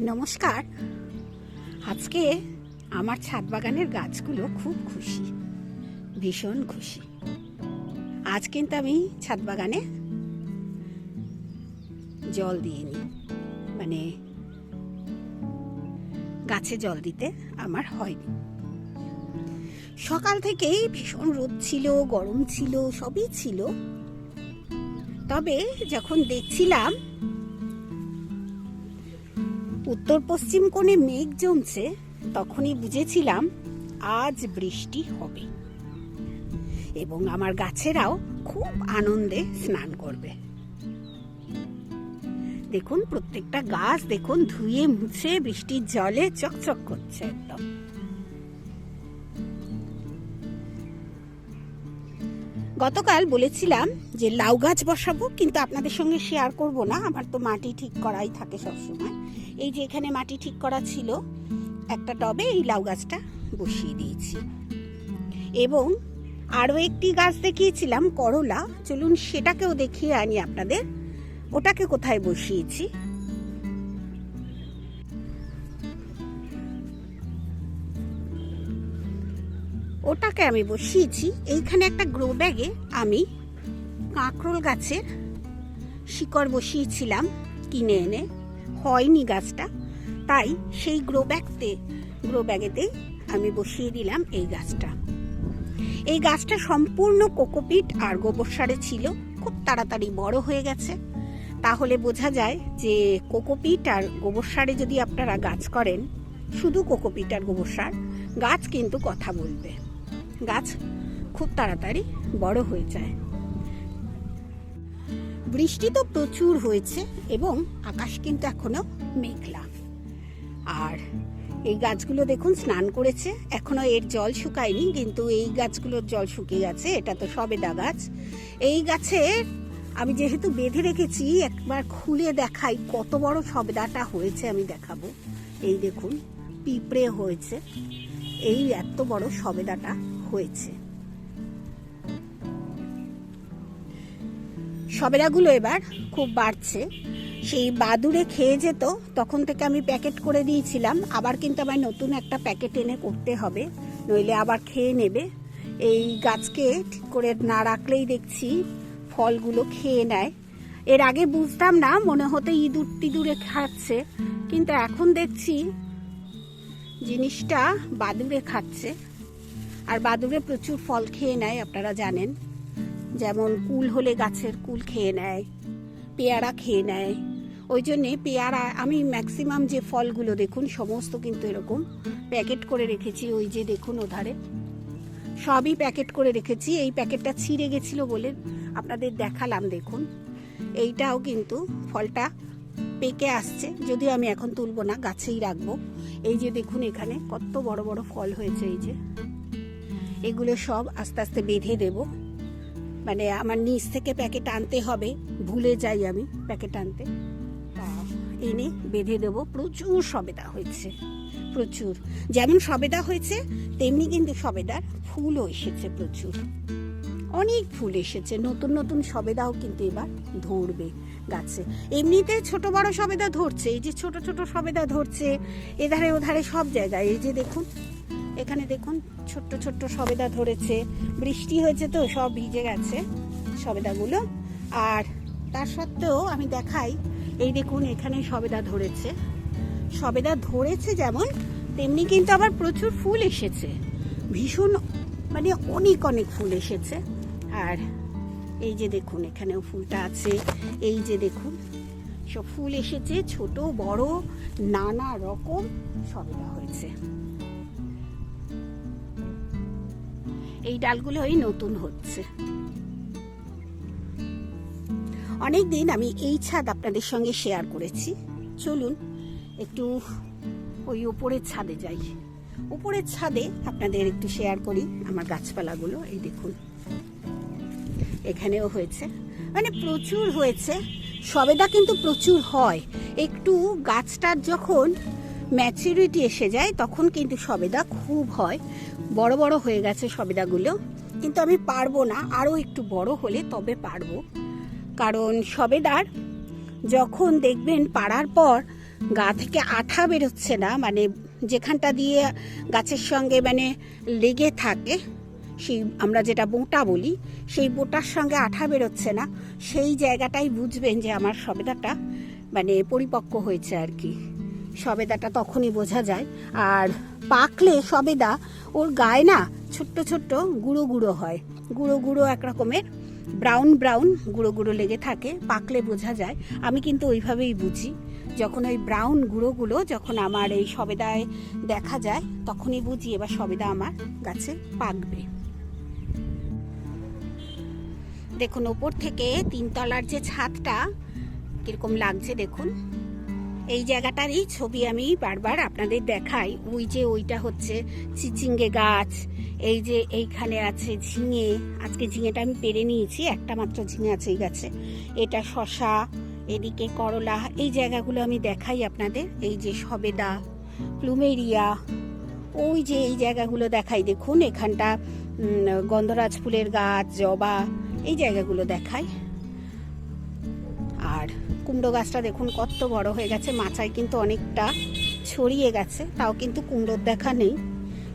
নমস্কার। আজকে আমার ছাদ বাগানের গাছগুলো খুব খুশি, ভীষণ খুশি। আজ কিন্তু আমি ছাদ বাগানে জল দিইনি মানে গাছে জল দিতে আমার হয়নি। সকাল থেকেই ভীষণ রোদ ছিল, গরম ছিল, সবই ছিল। তবে যখন দেখছিলাম উত্তর পশ্চিম কোণে মেঘ জমছে, তখনই বুঝেছিলাম আজ বৃষ্টি হবে। এবং আমার গাছেরাও খুব আনন্দে স্নান করবে। দেখুন, প্রত্যেকটা গাছ দেখুন, ধুয়ে মুছে বৃষ্টির জলে চকচক করছে একদম। গতকাল বলেছিলাম যে লাউ গাছ বসাবো, কিন্তু আপনাদের সঙ্গে শেয়ার করব না, আমার তো মাটি ঠিক করাই থাকে সবসময়। এই যে এখানে মাটি ঠিক করা ছিল, একটা টবে এই লাউ গাছটা বসিয়ে দিয়েছি। এবং আরও একটি গাছ দেখিয়েছিলাম, করলা। চলুন সেটাকেও দেখিয়ে আনি আপনাদের। ওটাকে কোথায় বসিয়েছি? ওটাকে আমি বসিয়েছি। এইখানে একটা গ্রো ব্যাগে আমি কাঁকরোল গাছের শিকড় বসিয়েছিলাম কিনে এনে। হয়নি গাছটা। তাই সেই গ্রো ব্যাগতে গ্রো ব্যাগেতেই আমি বসিয়ে দিলাম এই গাছটা। এই গাছটা সম্পূর্ণ কোকোপিট আর গোবর সারে ছিল, খুব তাড়াতাড়ি বড় হয়ে গেছে। তাহলে বোঝা যায় যে কোকোপিট আর গোবর সারে যদি আপনারা গাছ করেন, শুধু কোকোপিট আর গোবর সার, গাছ কিন্তু কথা বলবে। গাছ খুব তাড়াতাড়ি বড় হয়ে যায়। বৃষ্টি তো প্রচুর হয়েছে এবং আকাশ কিন্তু এখনও মেঘলা। আর এই গাছগুলো দেখুন, স্নান করেছে, এখনও এর জল শুকায়নি, কিন্তু এই গাছগুলোর জল শুকিয়ে গেছে, এটা তো সবেদা গাছ। এই গাছে আমি যেহেতু বেঁধে রেখেছি, একবার খুলে দেখাই কত বড় সবেদাটা হয়েছে, আমি দেখাবো। এই দেখুন, পিঁপড়ে হয়েছে, এই এত বড় সবেদাটা হয়েছে। সবেদাগুলো এবার খুব বাড়ছে। সেই বাদুড়ে খেয়ে যেত, তখন থেকে আমি প্যাকেট করে দিয়েছিলাম। আবার কিন্তু আমায় নতুন একটা প্যাকেট এনে করতে হবে, নইলে আবার খেয়ে নেবে। এই গাছকে ঠিক করে না রাখলেই দেখছি ফলগুলো খেয়ে নেয়। এর আগে বুঝতাম না, মনে হতো ইঁদুর টিদুরে খাচ্ছে। কিন্তু এখন দেখছি জিনিসটা বাদুড়ে খাচ্ছে। আর বাদুড়ে প্রচুর ফল খেয়ে নেয়, আপনারা জানেন। যেমন কুল হলে গাছের কুল খেয়ে নেয়, পেয়ারা খেয়ে নেয়। ওই জন্যে পেয়ারা, আমি ম্যাক্সিমাম যে ফলগুলো দেখুন, সমস্ত কিন্তু এরকম প্যাকেট করে রেখেছি, ওই যে দেখুন ওধারে। সবই প্যাকেট করে রেখেছি, এই প্যাকেটটা ছিঁড়ে গেছিল বলে আপনাদের দেখালাম দেখুন। এইটাও কিন্তু ফলটা পেকে আসছে, যদিও আমি এখন তুলবো না, গাছেই রাখব। এই যে দেখুন এখানে কত বড় বড় ফল হয়েছে, এই যে। এগুলো সব আস্তে আস্তে বেঁধে দেব। মানে আমার নিচ থেকে প্যাকেট আনতে হবে, ভুলে যাই আমি প্যাকেট আনতে। এনে বেঁধে দেব। প্রচুর সবেদা হয়েছে, প্রচুর। যেমন সবেদা হয়েছে, তেমনি কিন্তু সবেদার ফুলও এসেছে প্রচুর। অনেক ফুল এসেছে, নতুন নতুন সবেদাও কিন্তু এবার ধরবে গাছে। এমনিতে ছোট বড় সবেদা ধরছে, এই যে ছোট ছোট সবেদা ধরছে, এধারে ওধারে সব জায়গায়। এই যে দেখুন, এখানে দেখুন ছোট্ট ছোট্ট সবেদা ধরেছে। বৃষ্টি হয়েছে তো, সব ভিজে গেছে সবেদাগুলো। আর তার সত্ত্বেও আমি দেখাই, এই দেখুন এখানে সবেদা ধরেছে। সবেদা ধরেছে যেমন, তেমনি কিন্তু আবার প্রচুর ফুল এসেছে। ভীষণ মানে অনেক অনেক ফুল এসেছে। আর এই যে দেখুন, এখানেও ফুলটা আছে। এই যে দেখুন, সব ফুল এসেছে, ছোট, বড়, নানা রকম সবেদা হয়েছে। এই ডালগুলোই নতুন হচ্ছে। অনেক দিন আমি এই ছাদ আপনাদের সঙ্গে শেয়ার করেছি। চলুন, একটু ওই উপরের ছাদে যাই। উপরের ছাদে আপনাদের একটু শেয়ার করি আমার গাছপালাগুলো, এই দেখুন। এখানেও হয়েছে। মানে প্রচুর হয়েছে। সবেদা কিন্তু প্রচুর হয়। একটু গাছটার যখন ম্যাচুরিটি এসে যায়, তখন কিন্তু সবেদা খুব হয়। বড় বড় হয়ে গেছে সবেদাগুলো। কিন্তু আমি পারব না, আরও একটু বড় হলে তবে পারব। কারণ সবেদার যখন দেখবেন পাড়ার পর গা থেকে আঠা বেরোচ্ছে না মানে যেখানটা দিয়ে গাছের সঙ্গে মানে লেগে থাকে, সেই আমরা যেটা বোঁটা বলি, সেই বোঁটার সঙ্গে আঠা বেরোচ্ছে না, সেই জায়গাটাই বুঝবেন যে আমার সবেদাটা মানে পরিপক্ক হয়েছে আর কি। সবেদাটা তখনই বোঝা যায়। আর পাকলে সবেদা ওর গায়ে না ছোট্ট ছোট্ট গুঁড়ো গুঁড়ো হয়। গুঁড়ো গুঁড়ো এক রকমের ব্রাউন ব্রাউন গুঁড়ো গুঁড়ো লেগে থাকে, পাকলে বোঝা যায়। আমি কিন্তু ওইভাবেই বুঝি। যখন ওই ব্রাউন গুঁড়োগুলো যখন আমার এই সবেদায় দেখা যায়, তখনই বুঝি এবার সবেদা আমার গাছে পাকবে। দেখুন, ওপর থেকে তিনতলার যে ছাদটা কীরকম লাগছে দেখুন। এই জায়গাটারই ছবি আমি বারবার আপনাদের দেখাই। ওই যে ওইটা হচ্ছে চিচিঙ্গে গাছ, এই যে এইখানে আছে ঝিঙে। আজকে ঝিঙেটা আমি পেরে নিয়েছি, একটা মাত্র ঝিঙে আছে এই গাছে। এটা শশা এদিকে করলা, এই জায়গাগুলো আমি দেখাই আপনাদের। এই যে সবেদা, প্লুমেরিয়া, ওই যে এই জায়গাগুলো দেখাই। দেখুন, এখানটা গন্ধরাজ ফুলের গাছ, জবা, এই জায়গাগুলো আর কুমড়ো গাছটা দেখুন কত বড় হয়ে গেছে, মাচায় কিন্তু অনেকটা ছড়িয়ে গেছে, তাও কিন্তু কুমড়োর দেখা নেই।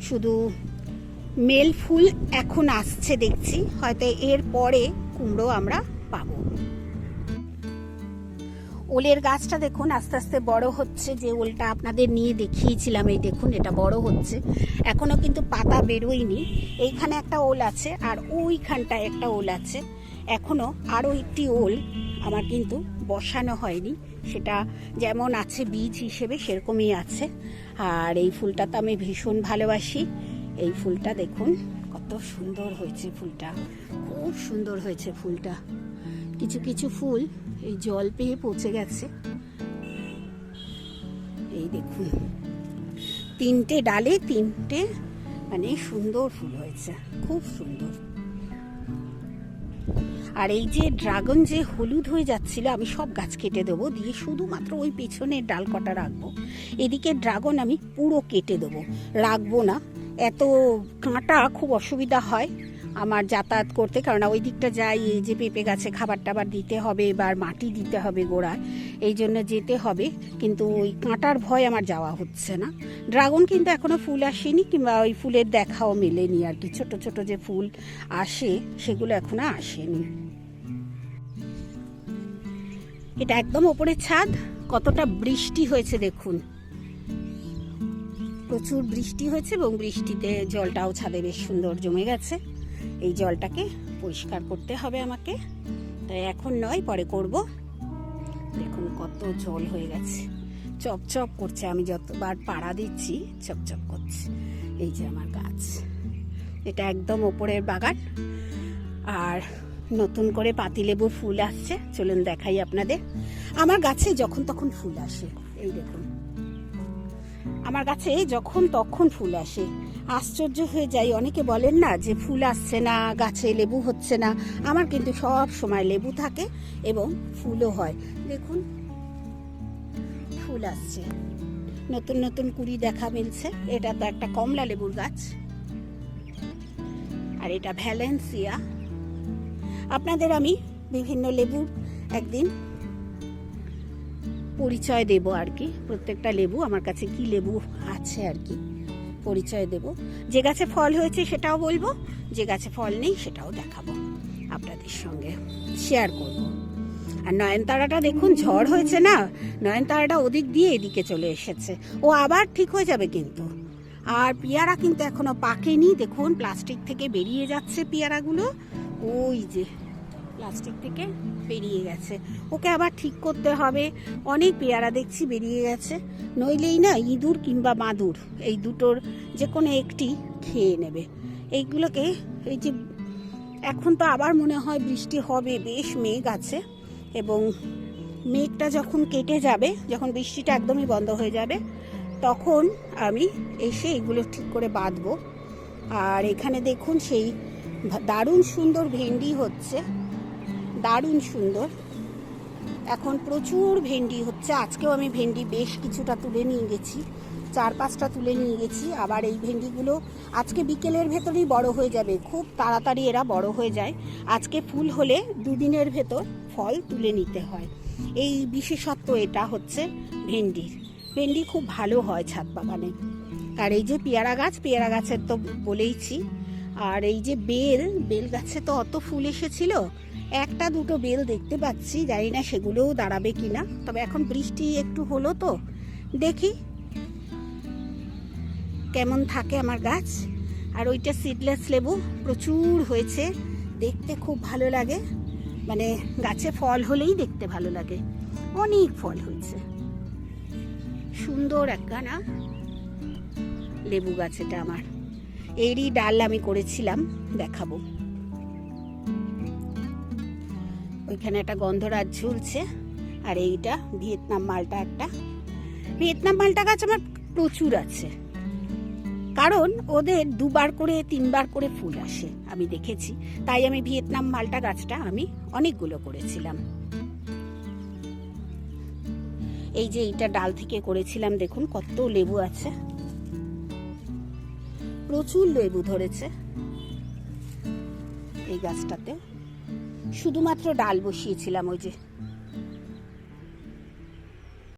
শুধু মেল ফুল এখন আসছে দেখছি, হয়তো এর পরে কুমড়ো আমরা পাব। ওলের গাছটা দেখুন আস্তে আস্তে বড় হচ্ছে, যে ওলটা আপনাদের নিয়ে দেখিয়েছিলাম, এই দেখুন এটা বড় হচ্ছে। এখনও কিন্তু পাতা বেরোয়নি। এইখানে একটা ওল আছে আর ওইখানটায় একটা ওল আছে। এখনও আরও একটি ওল আমার কিন্তু বসানো হয়নি। সেটা যেমন আছে বীজ হিসেবে সেরকমই আছে। আর এই ফুলটা তো আমি ভীষণ ভালোবাসি। এই ফুলটা দেখুন, কত সুন্দর হয়েছে ফুলটা। খুব সুন্দর হয়েছে ফুলটা। কিছু কিছু ফুল এই জল পেয়ে পচে গেছে। এই দেখুন, তিনটে ডালে তিনটে মানে সুন্দর ফুল হয়েছে। খুব সুন্দর। আর এই যে ড্রাগন যে হলুদ হয়ে যাচ্ছিল, আমি সব গাছ কেটে দেবো, দিয়ে শুধুমাত্র ওই পেছনের ডাল কটা রাখব। এদিকে ড্রাগন আমি পুরো কেটে দেবো। রাখব না, এত কাঁটা খুব অসুবিধা হয় আমার যাতায়াত করতে, কারণ ওই দিকটা যাই, এই যে পেঁপে গাছে খাবার টাবার দিতে হবে বা মাটি দিতে হবে গোড়ায়, এই জন্য যেতে হবে, কিন্তু ওই কাঁটার ভয় আমার যাওয়া হচ্ছে না। ড্রাগন কিন্তু এখনও ফুল আসেনি, কিংবা ওই ফুলের দেখাও মেলেনি আর কি, ছোট ছোট যে ফুল আসে, সেগুলো এখনও আসেনি। এটা একদম ওপরে ছাদ, কতটা বৃষ্টি হয়েছে দেখুন। প্রচুর বৃষ্টি হয়েছে এবং বৃষ্টিতে জলটাও ছাদে বেশ সুন্দর জমে গেছে। এই জলটাকে পরিষ্কার করতে হবে আমাকে। তাই এখন নয়, পরে করব। দেখুন কত জল হয়ে গেছে। চপচপ করছে, আমি যতবার পাড়া দিচ্ছি চপচপ করছে। এই যে আমার গাছ। এটা একদম ওপরের বাগান। আর নতুন করে পাতিলেবুর ফুল আসছে। চলুন দেখাই আপনাদের। আমার গাছে যখন তখন ফুল আসে। এই দেখুন। আমার গাছে যখন তখন ফুল আসে। আশ্চর্য হয়ে যাই। অনেকে বলেন না যে ফুল আসছে না, গাছে লেবু হচ্ছে না। আমার কিন্তু সব সময় লেবু থাকে এবং ফুলও হয়। দেখুন। ফুল আসছে। নতুন নতুন কুড়ি দেখা মিলছে। এটা তো একটা কমলা লেবুর গাছ। আর এটা ভ্যালেন্সিয়া। আপনাদের আমি বিভিন্ন লেবুর একদিন পরিচয় দেব আর কি। প্রত্যেকটা লেবু, আমার কাছে কি লেবু আছে আর কি, পরিচয় দেব। যে গাছে ফল হয়েছে সেটাও বলব, যে গাছে ফল নেই সেটাও দেখাবো আপনাদের সঙ্গে শেয়ার করব। আর নয়নতারাটা দেখুন, ঝড় হয়েছে না? নয়নতারাটা ওদিক দিয়ে এদিকে চলে এসেছে। ও আবার ঠিক হয়ে যাবে কিন্তু। আর পেয়ারা কিন্তু এখনও পাকেনি। দেখুন, প্লাস্টিক থেকে বেরিয়ে যাচ্ছে পেয়ারাগুলো। ওই যে প্লাস্টিক থেকে বেরিয়ে গেছে। ওকে আবার ঠিক করতে হবে। অনেক পেয়ারা দেখছি বেরিয়ে গেছে। নইলেই না ইঁদুর কিংবা মাদুর, এই দুটোর যে কোনো একটি খেয়ে নেবে। এইগুলোকে এই যে এখন তো আবার মনে হয় বৃষ্টি হবে, বেশ মেঘ আছে এবং মেঘটা যখন কেটে যাবে, যখন বৃষ্টিটা একদমই বন্ধ হয়ে যাবে, তখন আমি এসে এগুলো ঠিক করে বাঁধবো। আর এখানে দেখুন সেই দারুণ সুন্দর ভেন্ডি হচ্ছে। দারুণ সুন্দর। এখন প্রচুর ভেন্ডি হচ্ছে। আজকেও আমি ভেন্ডি বেশ কিছুটা তুলে নিয়ে গেছি। চার পাঁচটা তুলে নিয়ে গেছি। আবার এই ভেন্ডিগুলো আজকে বিকেলের ভেতরেই বড় হয়ে যাবে। খুব তাড়াতাড়ি এরা বড় হয়ে যায়। আজকে ফুল হলে দুদিনের ভেতর ফল তুলে নিতে হয়। এই বিশেষত্ব এটা হচ্ছে ভেন্ডির। ভেন্ডি খুব ভালো হয় ছাদ বাগানে। আর এই যে পেয়ারা গাছ, পেয়ারা গাছের তো বলেইছি আর এই যে বেল বেল গাছে তো অত ফুল এসেছিল। একটা দুটো বেল দেখতে পাচ্ছি, জানি না সেগুলোও দাঁড়াবে কিনা। তবে এখন বৃষ্টি একটু হলো তো। দেখি। কেমন থাকে আমার গাছ? আর ওইটা সিডলেস লেবু, প্রচুর হয়েছে। দেখতে খুব ভালো লাগে। মানে গাছে ফল হলেই দেখতে ভালো লাগে। অনেক ফল হয়েছে। সুন্দর একখানা লেবু গাছ এটা আমার। এরই ডাল আমি করেছিলাম, দেখাবো। ওইখানে একটা গন্ধরাজ ঝুলছে, আর এইটা ভিয়েতনাম মালটা একটা। ভিয়েতনাম মালটা গাছ আমার প্রচুর আছে, কারণ ওদের দুবার করে, তিনবার করে ফুল আসে, আমি দেখেছি। তাই আমি ভিয়েতনাম মালটা গাছটা আমি অনেকগুলো করেছিলাম। এই যে এইটা ডাল থেকে করেছিলাম, দেখুন কত লেবু আছে। প্রচুর লেবু ধরেছে। এই গাছটাতে। শুধুমাত্র ডাল বসিয়েছিলাম ওই যে